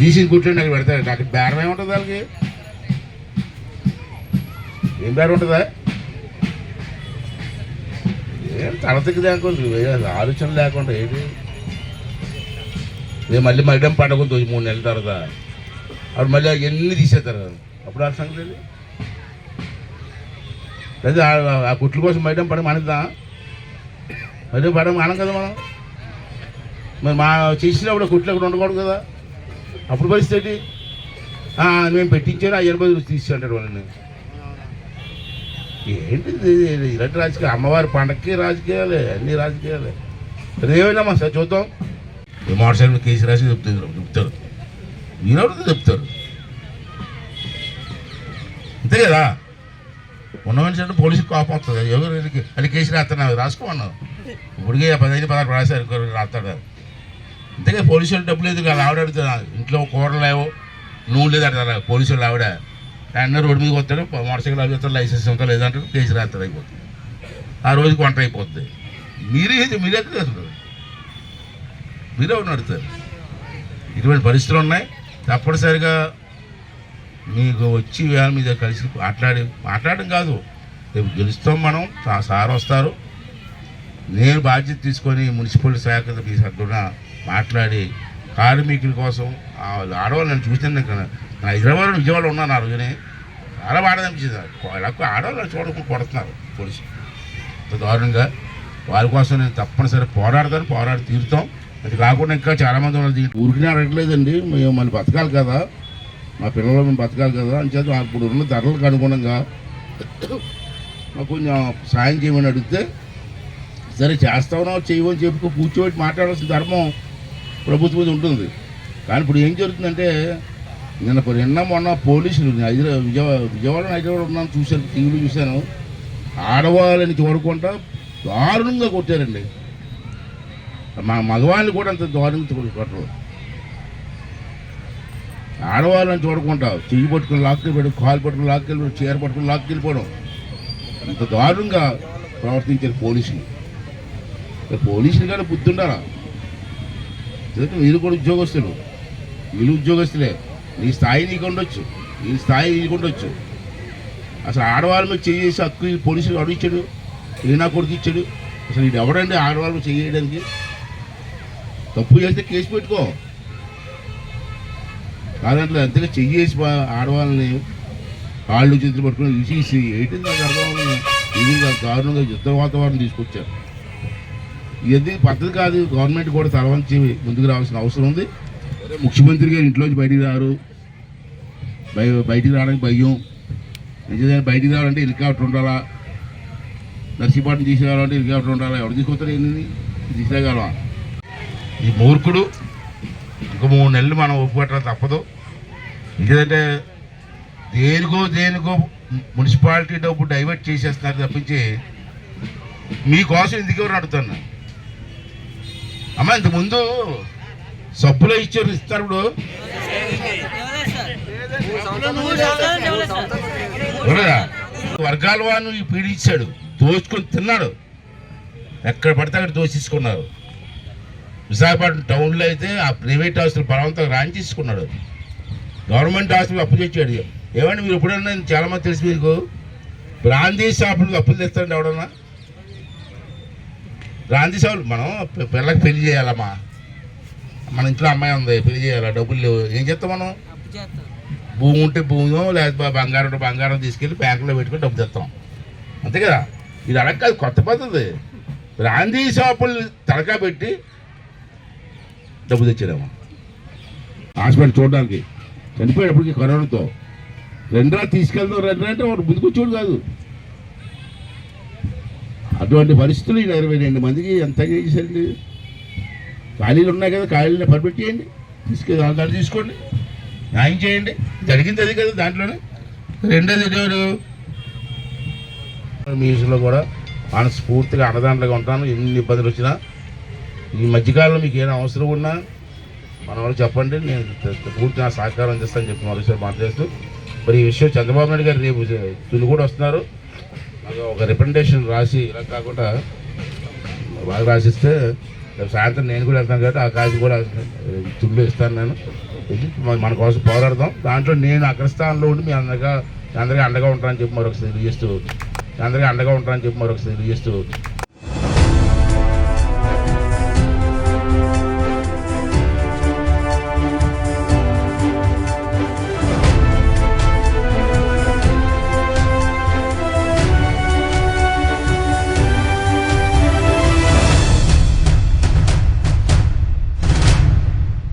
DC కూర్చొని అక్కడ పెడతాడు అక్కడ బేరం ఏముంటుంది వాళ్ళకి? ఏం బేరం ఉంటుందా? ఏం తలతికి లేకుండా ఆలోచన లేకుండా ఏంటి ఏ మళ్ళీ మళ్ళీ పండగ ఉంది మూడు నెలల తర్వాత. అప్పుడు మళ్ళీ ఎన్ని తీసేస్తారు. అప్పుడు ఆ సంగతి ఏంటి? లేదా ఆ- ఆ కుట్ల కోసం బయట పడడం మానేద్దాం? మళ్ళీ పడడం మానం కదా మనం. మరి మా చేసినప్పుడు కుట్లు అక్కడ ఉండకూడదు కదా? అప్పుడు పరిస్థితి ఏంటి? మేము పెట్టించాను ఆ ఎనభై రోజులు తీసి వాళ్ళని. ఏంటి ఇలాంటి రాజకీయ అమ్మవారి పండక్కి రాజకీయాలే అన్ని రాజకీయాలే. అది సార్ చూద్దాం. ఈ మోటార్ సైకిల్ కేసు రాసి చెప్తారు చెప్తారు. మీరెవరితో చెప్తారు. అంతే కదా? ఉన్న మనిషి అంటే పోలీసుకి కోపం వస్తుంది. ఎవరు అది కేసు రాస్తున్నావు రాసుకోమన్నావు. ఇప్పటికే పదహైదు పదహారు రాశారు రాస్తాడు. అంతేగా పోలీసులు డబ్బులు లేదు కదా ఆవిడ అడుగుతా ఇంట్లో కూరలు లేవు నూనె లేదు అంటారు? పోలీసులు ఆవిడ. అన్న రోడ్డు మీదకి వస్తాడు మోటార్ సైకిల్ అవి వస్తారు లైసెన్స్ ఉందా లేదంటారు కేసు రాస్తారు అయిపోతుంది. ఆ రోజుకి వంట అయిపోతుంది. మీరే మీరే చేస్తారు మీరే నడుతారు ఇటువంటి పరిస్థితులు ఉన్నాయి. తప్పనిసరిగా మీకు వచ్చి వేళ మీద కలిసి మాట్లాడి మాట్లాడడం కాదు. రేపు గెలుస్తాం మనం సార్ వస్తారు. నేను బాధ్యత తీసుకొని మున్సిపల్ శాఖ తరఫున మాట్లాడి కార్మికుల కోసం ఆడవాళ్ళని ఆడవాళ్ళు నన్ను ఇక్కడ నా హైదరాబాద్ విజయవాడ ఉన్నాను ఆ రోజునే. చాలా బాధ అనిపించింది. నాకు ఆడవాళ్ళు చూడకుండా కొడుతున్నారు పోలీసు దారుణంగా. వారి కోసం నేను తప్పనిసరి పోరాడతాను పోరాడి తీరుతాం. అది కాకుండా ఇంకా చాలామంది ఉన్నారు. ఊరికి అడగలేదండి మేము మళ్ళీ బతకాలి కదా. మా పిల్లలు మేము బతకాలి కదా. అని చేత అప్పుడు ఉన్న ధరలకు అనుగుణంగా మాకు కొంచెం సాయం చేయమని అడిగితే సరే చేస్తావునో చేయమని చెప్పుకో కూర్చోబెట్టి మాట్లాడాల్సిన ధర్మం ప్రభుత్వం ఉంటుంది. కానీ ఇప్పుడు ఏం జరుగుతుందంటే నిన్న నిన్న మొన్న పోలీసులు నేను హైదరాబాద్ విజయవాడ విజయవాడ హైదరాబాద్ ఉన్నాను చూశాను టీవీలో చూశాను. ఆడవాళ్ళని చూడకుండా దారుణంగా కొట్టారండి. మా మగవాళ్ళని కూడా అంత దారుణంగా కొట్టరు. ఆడవాళ్ళని చూడకుండా చెయ్యి పట్టుకుని లాక్కెళ్ళిపోవడం కాలు పట్టుకుని లాక్కెళ్ళిపోవడం చీర పట్టుకుని లాక్కెళ్ళిపోవడం అంత దారుణంగా ప్రవర్తించారు పోలీసులు. పోలీసులు కానీ బుద్ధి ఉండాలా ఎందుకంటే మీరు కూడా ఉద్యోగస్తులు. వీళ్ళు ఉద్యోగస్తులే. నీ స్థాయి నీకు ఉండొచ్చు నీ స్థాయి నీకు ఉండొచ్చు అసలు ఆడవాళ్ళ మీద చేసి హక్కు పోలీసులు అడిగించాడు ఈనా కొడుకు ఇచ్చాడు? అసలు ఇది ఎవడండి ఆడవాళ్ళ మీద చేయడానికి? తప్పు చేస్తే కేసు పెట్టుకో. కాదంటే అంతగా చెయ్యేసి ఆడవాళ్ళని కాళ్ళు చేతులు పట్టుకుని విసిసి ఏంటి నాకు అర్థం ఇది దారుణంగా యుద్ధ వాతావరణం తీసుకొచ్చారు. ఇది పద్ధతి కాదు. గవర్నమెంట్ కూడా తలవంచి ముందుకు రావాల్సిన అవసరం ఉంది. ముఖ్యమంత్రి గారు ఇంట్లోంచి బయటికి రారు. బయటికి రావడానికి భయం. నిజంగా బయటికి రావాలంటే హెలికాప్టర్ ఉండాలా? నర్సీపట్నం తీసుకురావాలంటే హెలికాప్టర్ ఉండాలా? ఎవరు తీసుకొస్తారు ఏంటి తీసుకురాగలవా ఈ మూర్ఖుడు. ఇంక మూడు నెలలు మనం ఒప్పుకోవటం తప్పదు. ఎందుకంటే దేనికో దేనికో మున్సిపాలిటీ డబ్బు డైవర్ట్ చేసేస్తున్నారు తప్పించి మీకోసం ఎందుకు ఎవరు అమ్మ ఇంత ముందు సబ్బులో ఇచ్చారు ఇస్తారు ఇప్పుడు. వర్గాల వాడిని ఈ పీడించాడు దోచుకొని తిన్నాడు. ఎక్కడ పడితే అక్కడ దోచేసుకున్నారు విశాఖపట్నం టౌన్లో అయితే ఆ ప్రైవేట్ హాస్టల్ బలవంతంగా రాని తీసుకున్నాడు గవర్నమెంట్ హాస్టల్ అప్పు తెచ్చాడు. ఏమండి మీరు ఎప్పుడన్నా? చాలామంది తెలుసు మీకు. బ్రాందీ షాపులకు అప్పులు తెస్తాడు ఎవడన్నా బ్రాందీ షాపులు మనం పిల్లకి పెళ్ళి చేయాలమ్మా. మన ఇంట్లో అమ్మాయి ఉంది పెళ్ళి చేయాలా? డబ్బులు లేవు. ఏం చేస్తాం మనం? భూమి ఉంటే భూమి లేకపోతే బంగారం ఉంటే బంగారం తీసుకెళ్ళి బ్యాంకులో పెట్టుకొని డబ్బు తెస్తాం. అంతే కదా? ఇది అలా కాదు కొత్త పద్ధతి. బ్రాందీ షాపులు తలకా పెట్టి డబ్బు తెచ్చాడేమో హాస్పిటల్ చూడడానికి చనిపోయేటప్పటికి కరోనాతో. రెండ్రా తీసుకెళ్తాం రెండ్రా అంటే వాడు ముందుకు వచ్చేవాడు కాదు. అటువంటి పరిస్థితులు ఈయన ఇరవై రెండు మందికి ఎంత చేశారండి? ఖాళీలు ఉన్నాయి కదా ఖాళీలు పర్మిట్ చేయండి. తీసుకు దాంట్లో తీసుకోండి. న్యాయం చేయండి. జరిగింది అది కదా దాంట్లోనే. రెండోది ఎవరు? మీ కూడా మనస్ఫూర్తిగా అన్నదాంట్లుగా ఉంటాను. ఎన్ని ఇబ్బందులు వచ్చినా ఈ మధ్యకాలంలో మీకు ఏమైనా అవసరం ఉన్నా మన వాళ్ళు చెప్పండి. నేను పూర్తి నా సహకారం చేస్తాను చెప్పి మరోసారి మాట్లాడుతూ మరి ఈ విషయం చంద్రబాబు నాయుడు గారు రేపు తులు కూడా వస్తున్నారు. ఒక రిప్రజెంటేషన్ రాసి ఇలా కాకుండా బాగా రాసిస్తే రేపు సాయంత్రం నేను కూడా వెళ్తాను కాబట్టి ఆ కాశీ కూడా తుళ్ళు ఇస్తాను నేను మన- మన కోసం పోరాడదాం. దాంట్లో నేను అగ్రస్థానంలో ఉండి మీ అందరిగా అందరికీ అండగా ఉంటానని చెప్పి మరొకసారి తెలియజేస్తూ అందరికీ అండగా ఉంటానని చెప్పి మరొకసారి తెలియజేస్తూ